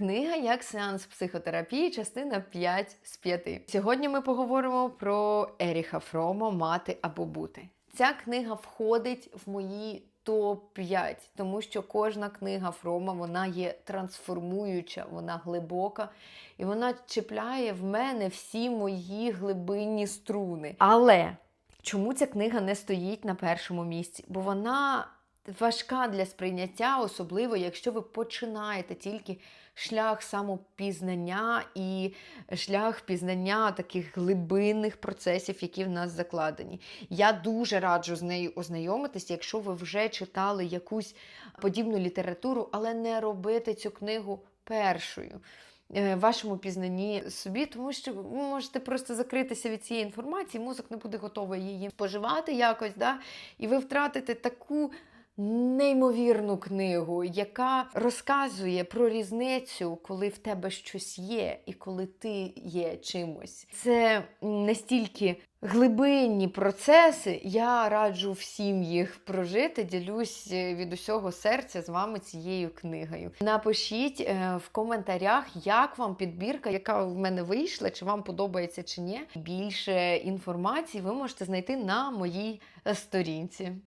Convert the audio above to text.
Книга як сеанс психотерапії, частина 5 з 5. Сьогодні ми поговоримо про Еріха Фрома Мати або бути. Ця книга входить в мої топ-5, тому що кожна книга Фрома вона є трансформуюча, вона глибока і вона чіпляє в мене всі мої глибинні струни. Але чому ця книга не стоїть на першому місці? Бо вона важка для сприйняття, особливо якщо ви починаєте тільки шлях самопізнання і шлях пізнання таких глибинних процесів, які в нас закладені. Я дуже раджу з нею ознайомитись, якщо ви вже читали якусь подібну літературу, але не робити цю книгу першою. е, Вашому пізнанні собі, тому що ви можете просто закритися від цієї інформації, мозок не буде готовий її споживати якось, да? і ви втратите таку неймовірну книгу, яка розказує про різницю, коли в тебе щось є і коли ти є чимось. Це настільки глибинні процеси. Я раджу всім їх прожити. Ділюсь е, від усього серця з вами цією книгою. Напишіть е, в коментарях, як вам підбірка, яка в мене вийшла, чи вам подобається чи ні. Більше інформації ви можете знайти на моїй е, сторінці.